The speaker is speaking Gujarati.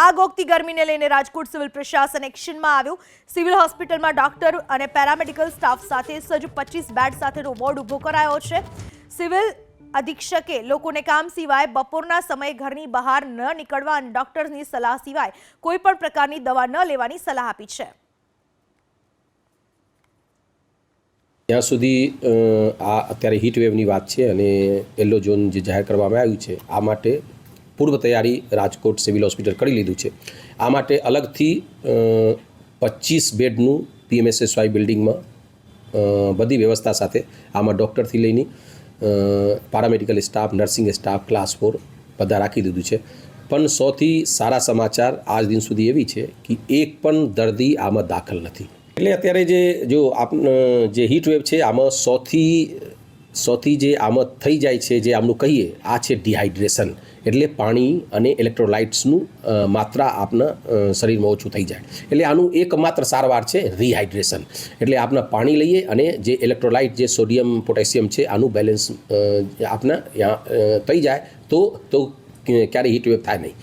આગ ઓગતી ગરમીને લઈને રાજકોટ સિવિલ પ્રશાસન એક્શનમાં આવ્યું. સિવિલ હોસ્પિટલમાં ડોક્ટર અને પેરામેડિકલ સ્ટાફ સાથે સજ્જ પચીસ બેડ સાથેનો વોર્ડ ઊભો કરાયો છે. સિવિલ અધિક્ષકે લોકોને કામ સિવાય બપોરના સમયે ઘરની બહાર ન નીકળવા અને ડોક્ટર્સની સલાહ સિવાય કોઈ પણ પ્રકારની દવા ન લેવાની સલાહ આપી છે. ત્યાં સુધી આ અત્યારે હીટ વેવની વાત છે અને યલો ઝોન જે જાહેર કરવામાં આવ્યું છે, આ માટે પૂર્વ તૈયારી રાજકોટ સિવિલ હોસ્પિટલ કરી લીધું છે. આ માટે અલગથી પચીસ બેડનું પીએમએસએસવાય બિલ્ડિંગમાં બધી વ્યવસ્થા સાથે આમાં ડૉક્ટરથી લઈને paramedical staff, nursing staff, class four બધા રાખી દીધું છે. પણ સૌથી સારા સમાચાર આજ દિન સુધી એવી છે કે એક પણ દર્દી આમાં દાખલ નથી. એટલે અત્યારે જે, જો આપ જે હીટ વેવ છે, આમાં સૌથી સૌથી જે આમાં થઈ જાય છે, જે આમનું કહીએ, આ છે ડિહાઇડ્રેશન એટલે પાણી અને ઇલેક્ટ્રોલાઇટ્સનું માત્રા આપના શરીરમાં ઓછું થઈ જાય. એટલે આનું એકમાત્ર સારવાર છે રિહાઇડ્રેશન એટલે આપના પાણી લઈએ અને જે ઇલેક્ટ્રોલાઇટ જે સોડિયમ પોટેશિયમ છે, આનું બેલેન્સ આપના થઈ જાય તો તો ક્યારેય હીટવેવ થાય નહીં.